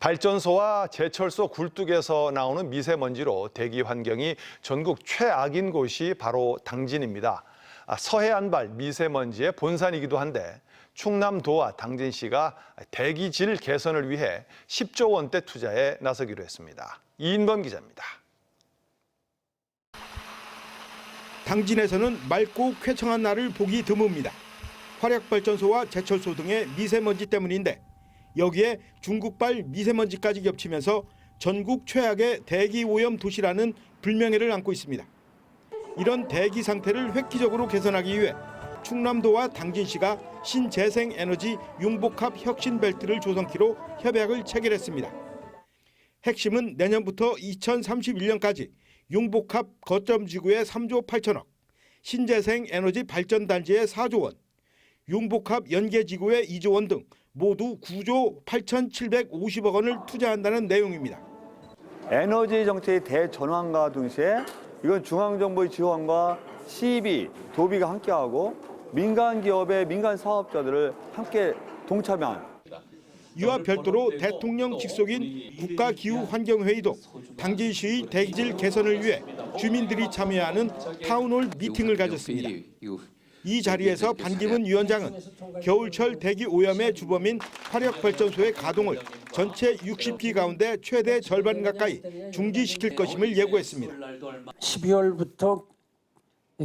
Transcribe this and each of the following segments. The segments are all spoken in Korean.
발전소와 제철소 굴뚝에서 나오는 미세먼지로 대기 환경이 전국 최악인 곳이 바로 당진입니다. 아, 서해안발 미세먼지의 본산이기도 한데 충남도와 당진시가 대기질 개선을 위해 10조 원대 투자에 나서기로 했습니다. 이인범 기자입니다. 당진에서는 맑고 쾌청한 날을 보기 드뭅니다. 화력발전소와 제철소 등의 미세먼지 때문인데 여기에 중국발 미세먼지까지 겹치면서 전국 최악의 대기 오염 도시라는 불명예를 안고 있습니다. 이런 대기 상태를 획기적으로 개선하기 위해 충남도와 당진시가 신재생 에너지 융복합 혁신 벨트를 조성키로 협약을 체결했습니다. 핵심은 내년부터 2031년까지 융복합 거점 지구에 3조 8천억, 신재생 에너지 발전 단지에 4조 원, 융복합 연계 지구에 2조 원 등 모두 9조 8,750억 원을 투자한다는 내용입니다. 에너지 정책의 대전환과 동시에 이건 중앙정부의 지원과 시비, 도비가 함께하고 민간 기업의 민간 사업자들을 함께 동참한 이와 별도로 대통령 직속인 국가기후환경회의도 당진시의 대기질 개선을 위해 주민들이 참여하는 타운홀 미팅을 가졌습니다. 이 자리에서 반기문 위원장은 겨울철 대기 오염의 주범인 화력발전소의 가동을 전체 60기 가운데 최대 절반 가까이 중지시킬 것임을 예고했습니다. 12월부터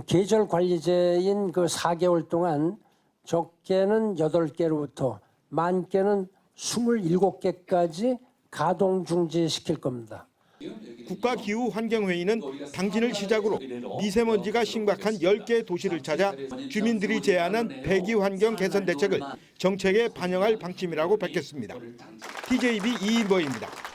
계절 관리제인 그 4개월 동안 적게는 8개로부터 많게는 27개까지 가동 중지시킬 겁니다. 국가기후환경회의는 당진을 시작으로 미세먼지가 심각한 10개 도시를 찾아 주민들이 제안한 대기환경 개선 대책을 정책에 반영할 방침이라고 밝혔습니다. TJB 이인보입니다.